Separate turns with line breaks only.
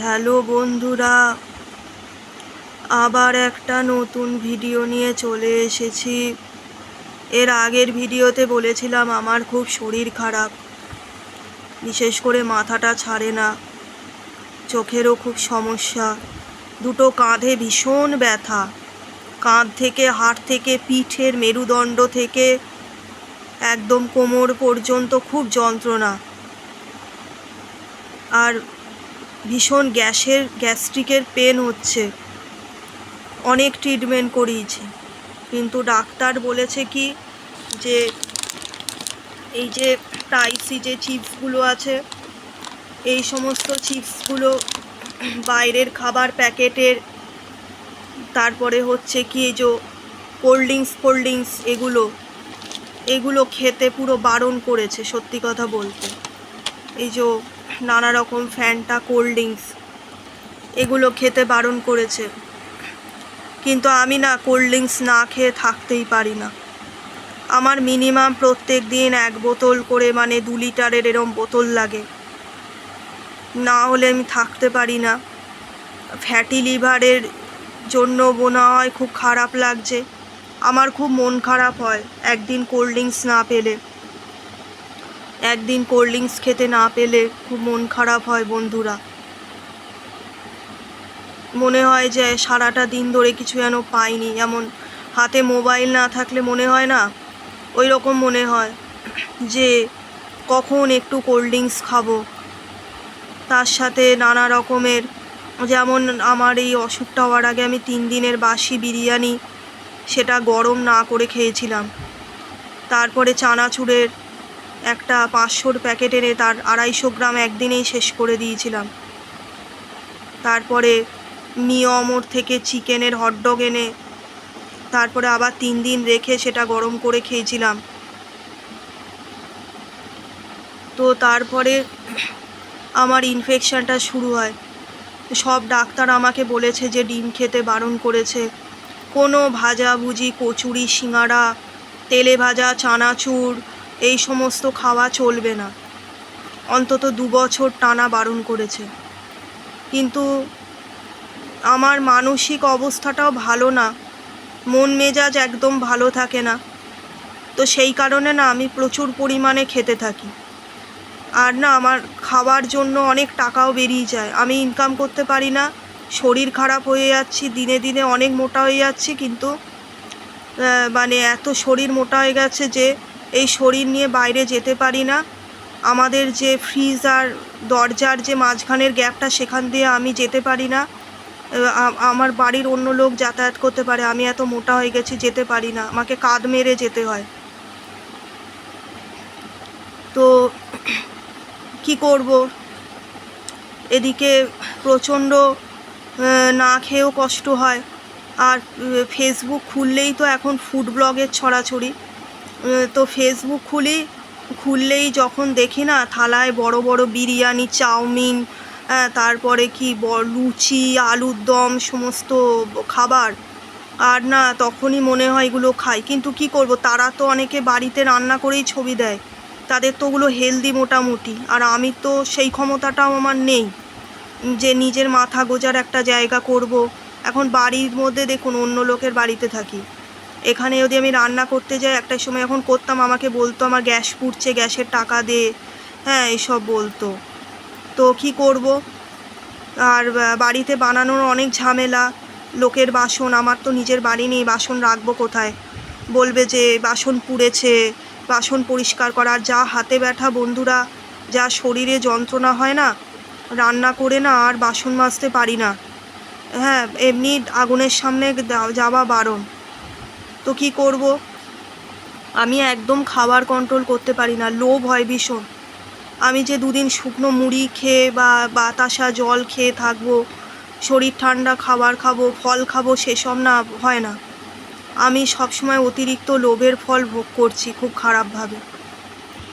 Hello বন্ধুরা, আবার একটা নতুন ভিডিও নিয়ে চলে এসেছি। এর আগের ভিডিওতে বলেছিলাম আমার খুব শরীর খারাপ, বিশেষ করে মাথাটা ছাড়ে না, চোখেরও খুব সমস্যা, দুটো কাঁধে ভীষণ ব্যথা, কাঁধ থেকে হাড় থেকে পিঠের মেরুদণ্ড থেকে একদম কোমর পর্যন্ত খুব যন্ত্রণা। আর ভীষণ গ্যাসের, গ্যাস্ট্রিকের পেন হচ্ছে। অনেক ট্রিটমেন্ট করিয়েছি। কিন্তু ডাক্তার বলেছে কি যে, এই যে টাইসি যে চিপসগুলো আছে, এই সমস্ত চিপসগুলো বাইরের খাবার প্যাকেটের, তারপরে হচ্ছে কি এই যে কোল্ড ড্রিঙ্কস কোল্ড ড্রিঙ্কস এগুলো এগুলো খেতে পুরো বারণ করেছে সত্যি কথা বলতে। এই যে নানা রকম ফ্যান্টা কোল্ড ড্রিঙ্কস এগুলো খেতে বারণ করেছে। কিন্তু আমি না কোল্ড ড্রিঙ্কস না খেয়ে থাকতেই পারি না। আমার মিনিমাম প্রত্যেক দিন এক বোতল করে মানে দু লিটারের এরম বোতল লাগে। না হলে আমি থাকতে পারি না। ফ্যাটি লিভারের জন্য মনে হয় খুব খারাপ লাগছে। আমার খুব মন খারাপ হয় একদিন কোল্ড ড্রিঙ্কস না পেলে। একদিন কোল্ড ড্রিঙ্কস খেতে না পেলে খুব মন খারাপ হয় বন্ধুরা। মনে হয় যে সারাটা দিন ধরে কিছু যেন পাইনি যেমন হাতে মোবাইল না থাকলে মনে হয় না? ওই রকম মনে হয় যে কখন একটু কোল্ড ড্রিঙ্কস খাব। তার সাথে নানা রকমের, যেমন আমার এই অসুখটা হওয়ার আগে আমি তিন দিনের বাসি বিরিয়ানি, সেটা গরম না করে খেয়েছিলাম। তারপরে চানাচুরের একটা পাঁচশোর প্যাকেট এনে তার আড়াইশো গ্রাম একদিনেই শেষ করে দিয়েছিলাম। তারপরে নিয়মর থেকে চিকেনের হটডগ এনে তারপরে আবার তিন দিন রেখে সেটা গরম করে খেয়েছিলাম। তো তারপরে আমার ইনফেকশানটা শুরু হয়। সব ডাক্তার আমাকে বলেছে যে ডিম খেতে বারণ করেছে। কোনো ভাজাভুজি, কচুরি, সিঙাড়া, তেলে ভাজা, চানাচুর এই সমস্ত খাওয়া চলবে না। অন্তত দু বছর টানা বারণ করেছে। কিন্তু আমার মানসিক অবস্থাটাও ভালো না। মন মেজাজ একদম ভালো থাকে না। তো সেই কারণে না আমি প্রচুর পরিমাণে খেতে থাকি। আর না আমার খাওয়ার জন্য অনেক টাকাও বেরিয়ে যায়। আমি ইনকাম করতে পারি না। শরীর খারাপ হয়ে যাচ্ছি, দিনে দিনে অনেক মোটা হয়ে যাচ্ছি, কিন্তু মানে এত শরীর মোটা হয়ে গেছে যে এই শরীর নিয়ে বাইরে যেতে পারি না। আমাদের যে ফ্রিজ আর দরজার যে মাঝখানের গ্যাপটা সেখান দিয়ে আমি যেতে পারি না। আমার বাড়ির অন্য লোক যাতায়াত করতে পারে, আমি এত মোটা হয়ে গেছি যেতে পারি না। আমাকে কাঁধ মেরে যেতে হয়। তো কি করব? এদিকে প্রচণ্ড না খেয়েও কষ্ট হয়। আর ফেসবুক খুললেই তো এখন ফুড ব্লগের ছড়াছড়ি। তো ফেসবুক খুলি, খুললেই যখন দেখি না, থালায় বড় বড় বিরিয়ানি, চাউমিন হ্যাঁ তারপরে কি লুচি, আলুর দম, সমস্ত খাবার, আর না তখনই মনে হয় এগুলো খাই। কিন্তু কি করব? তারা তো অনেকে বাড়িতে রান্না করেই ছবি দেয়। তাদের তো ওগুলো হেলদি মোটামুটি। আর আমি তো সেই ক্ষমতাটাও আমার নেই, যে নিজের মাথা গোজার একটা জায়গা করব। এখন বাড়ির মধ্যে দেখুন, অন্য লোকের বাড়িতে থাকি। এখানে যদি আমি রান্না করতে যাই, একটা সময় এখন করতাম, আমাকে বলতো, আমার গ্যাস পুড়ছে, গ্যাসের টাকা দে। হ্যাঁ এসব বলতো। তো কি করব? আর বাড়িতে বানানোর অনেক ঝামেলা। লোকের বাসন, আমার তো নিজের বাড়ি নেই, বাসন রাখব কোথায়? বলবে যে, বাসন পুড়েছে, বাসন পরিষ্কার করার যা হাতে ব্যথা, বন্ধুরা, যা শরীরে যন্ত্রণা হয় না, রান্না করে না আর বাসন মাজতে পারি না। হ্যাঁ এমনি আগুনের সামনে যাওয়া বারণ। তো কি করব? আমি একদম খাবার কন্ট্রোল করতে পারি না, লোভ হয় ভীষণ। আমি যে দুদিন শুকনো মুড়ি খেয়ে বা বাতাসা জল খেয়ে থাকব, শরীর ঠান্ডা খাবার খাব, ফল খাব, সেসব না, হয় না। আমি সবসময় অতিরিক্ত লোভের ফল ভোগ করছি খুব খারাপভাবে।